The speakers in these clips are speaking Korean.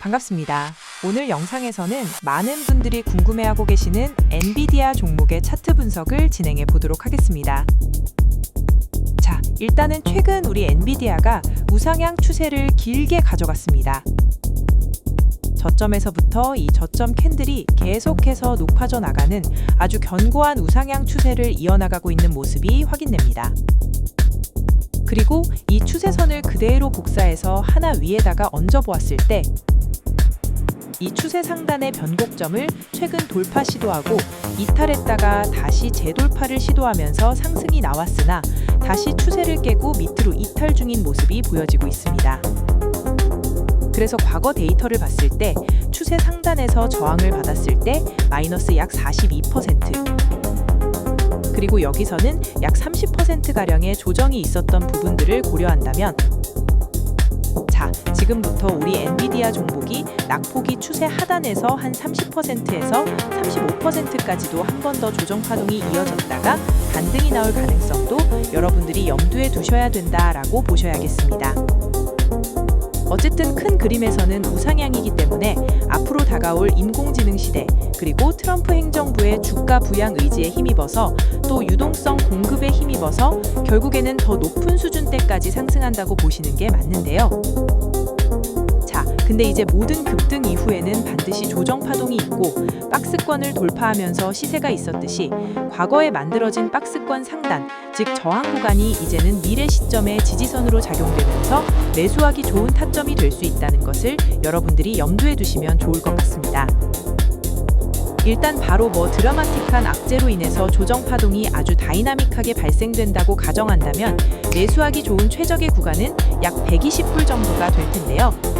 반갑습니다. 오늘 영상에서는 많은 분들이 궁금해하고 계시는 엔비디아 종목의 차트 분석을 진행해 보도록 하겠습니다. 자, 일단은 최근 우리 엔비디아가 우상향 추세를 길게 가져갔습니다. 저점에서부터 이 저점 캔들이 계속해서 높아져 나가는 아주 견고한 우상향 추세를 이어나가고 있는 모습이 확인됩니다. 그리고 이 추세선을 그대로 복사해서 하나 위에다가 얹어 보았을 때 이 추세 상단의 변곡점을 최근 돌파 시도하고 이탈했다가 다시 재돌파를 시도하면서 상승이 나왔으나 다시 추세를 깨고 밑으로 이탈 중인 모습이 보여지고 있습니다. 그래서 과거 데이터를 봤을 때 추세 상단에서 저항을 받았을 때 마이너스 약 42%, 그리고 여기서는 약 30%가량의 조정이 있었던 부분들을 고려한다면 자, 지금부터 우리 엔비디아 종목이 낙폭이 추세 하단에서 한 30%에서 35%까지도 한 번 더 조정 파동이 이어졌다가 반등이 나올 가능성도 여러분들이 염두에 두셔야 된다라고 보셔야겠습니다. 어쨌든 큰 그림에서는 우상향이기 때문에 앞으로 다가올 인공지능 시대 그리고 트럼프 행정부의 주가 부양 의지에 힘입어서 또 유동성 공급에 힘입어서 결국에는 더 높은 수준대까지 상승한다고 보시는 게 맞는데요. 자, 근데 이제 모든 급등 이후에는 반드시 조정 파동이 있고 박스권을 돌파하면서 시세가 있었듯이 과거에 만들어진 박스권 상단, 즉 저항 구간이 이제는 미래 시점의 지지선으로 작용되면서 매수하기 좋은 타점이 될 수 있다는 것을 여러분들이 염두에 두시면 좋을 것 같습니다. 일단 바로 뭐 드라마틱한 악재로 인해서 조정 파동이 아주 다이나믹하게 발생된다고 가정한다면 매수하기 좋은 최적의 구간은 약 120불 정도가 될 텐데요.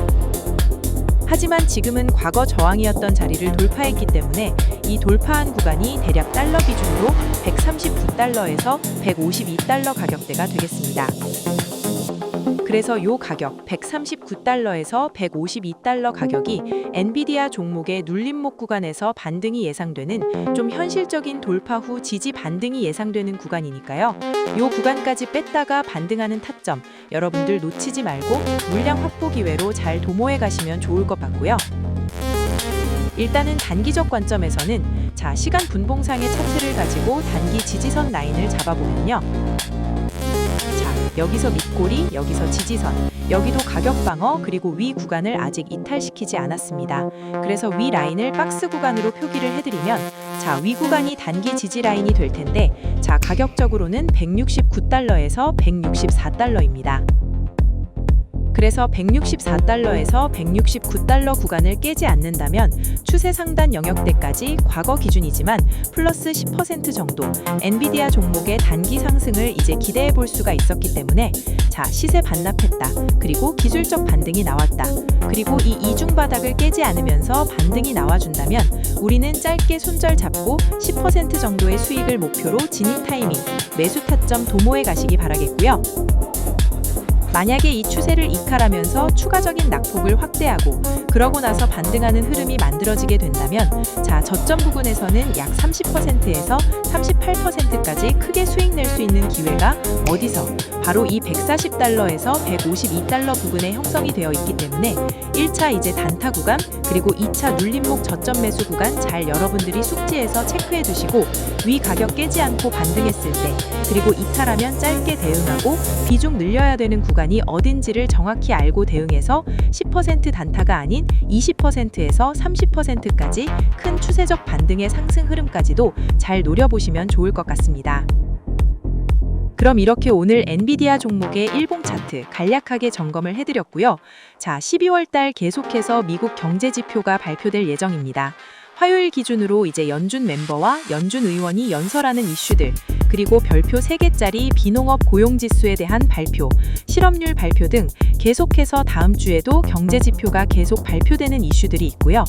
하지만 지금은 과거 저항이었던 자리를 돌파했기 때문에 이 돌파한 구간이 대략 달러 기준으로 139달러에서 152달러 가격대가 되겠습니다. 그래서 요 가격 139달러에서 152달러 가격이 엔비디아 종목의 눌림목 구간에서 반등이 예상되는 좀 현실적인 돌파 후 지지 반등이 예상되는 구간이니까요. 요 구간까지 뺐다가 반등하는 타점 여러분들 놓치지 말고 물량 확보 기회로 잘 도모해 가시면 좋을 것 같고요. 일단은 단기적 관점에서는 자 시간 분봉상의 차트를 가지고 단기 지지선 라인을 잡아보면요. 자 여기서 밑꼬리, 여기서 지지선, 여기도 가격 방어 그리고 위 구간을 아직 이탈시키지 않았습니다. 그래서 위 라인을 박스 구간으로 표기를 해드리면 자 위 구간이 단기 지지 라인이 될 텐데 자 가격적으로는 169달러에서 164달러입니다. 그래서 164달러에서 169달러 구간을 깨지 않는다면 추세 상단 영역대까지 과거 기준이지만 플러스 10% 정도 엔비디아 종목의 단기 상승을 이제 기대해 볼 수가 있었기 때문에 자 시세 반납했다 그리고 기술적 반등이 나왔다 그리고 이 이중 바닥을 깨지 않으면서 반등이 나와준다면 우리는 짧게 손절 잡고 10% 정도의 수익을 목표로 진입 타이밍 매수 타점 도모해 가시기 바라겠고요. 만약에 이 추세를 이탈하면서 추가적인 낙폭을 확대하고 그러고 나서 반등하는 흐름이 만들어지게 된다면 자 저점 부근에서는 약 30%에서 38%까지 크게 수익 낼 수 있는 기회가 어디서? 바로 이 140달러에서 152달러 부근에 형성이 되어 있기 때문에 1차 이제 단타 구간 그리고 2차 눌림목 저점 매수 구간 잘 여러분들이 숙지해서 체크해 두시고 위 가격 깨지 않고 반등했을 때 그리고 이탈하면 짧게 대응하고 비중 늘려야 되는 구간 이 어딘지를 정확히 알고 대응해서 10% 단타가 아닌 20%에서 30%까지 큰 추세적 반등의 상승 흐름까지도 잘 노려보시면 좋을 것 같습니다. 그럼 이렇게 오늘 엔비디아 종목의 일봉 차트 간략하게 점검을 해드렸고요. 자, 12월 달 계속해서 미국 경제 지표가 발표될 예정입니다. 화요일 기준으로 이제 연준 멤버와 연준 의원이 연설하는 이슈들, 그리고 별표 3개짜리 비농업 고용지수에 대한 발표, 실업률 발표 등 계속해서 다음 주에도 경제 지표가 계속 발표되는 이슈들이 있고요.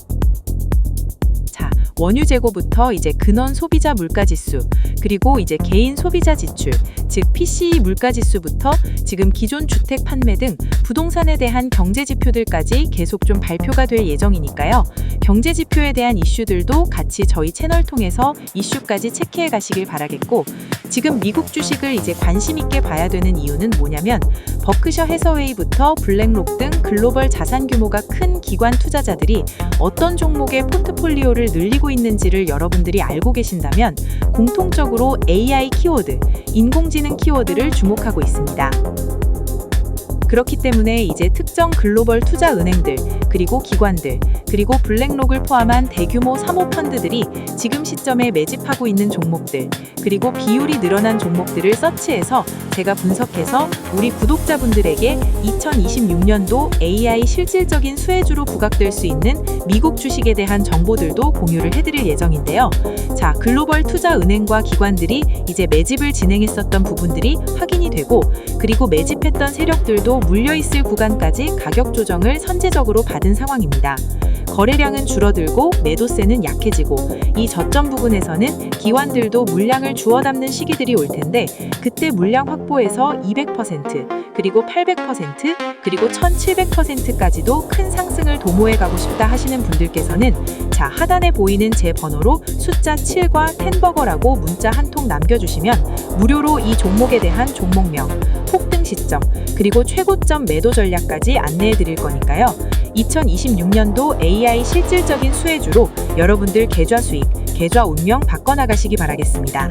자, 원유 재고부터 이제 근원 소비자 물가 지수, 그리고 이제 개인 소비자 지출, 즉 PCE 물가 지수부터 지금 기존 주택 판매 등 부동산에 대한 경제 지표들까지 계속 좀 발표가 될 예정이니까요. 경제 지표에 대한 이슈들도 같이 저희 채널 통해서 이슈까지 체크해 가시길 바라겠고 지금 미국 주식을 이제 관심 있게 봐야 되는 이유는 뭐냐면 버크셔 해서웨이부터 블랙록 등 글로벌 자산 규모가 큰 기관 투자자들이 어떤 종목의 포트폴리오를 늘리고 있는지를 여러분들이 알고 계신다면 공통적으로 AI 키워드, 인공지능 키워드를 주목하고 있습니다. 그렇기 때문에 이제 특정 글로벌 투자 은행들, 그리고 기관들, 그리고 블랙록을 포함한 대규모 사모펀드들이 지금 시점에 매집하고 있는 종목들, 그리고 비율이 늘어난 종목들을 서치해서 제가 분석해서 우리 구독자분들에게 2026년도 AI 실질적인 수혜주로 부각될 수 있는 미국 주식에 대한 정보들도 공유를 해드릴 예정인데요. 자, 글로벌 투자 은행과 기관들이 이제 매집을 진행했었던 부분들이 확인이 되고 그리고 매집했던 세력들도 물려있을 구간까지 가격 조정을 선제적으로 받은 상황입니다. 거래량은 줄어들고 매도세는 약해지고 이 저점 부분에서는 기관들도 물량을 주워 담는 시기들이 올 텐데 그때 물량 확보에서 200% 그리고 800% 그리고 1700%까지도 큰 상승을 도모해 가고 싶다 하시는 분들께서는 자 하단에 보이는 제 번호로 숫자 7과 텐버거라고 문자 한 통 남겨주시면 무료로 이 종목에 대한 종목명, 폭등 시점, 그리고 최고점 매도 전략까지 안내해 드릴 거니까요. 2026년도 AI 실질적인 수혜주로 여러분들 계좌 수익, 계좌 운명 바꿔나가시기 바라겠습니다.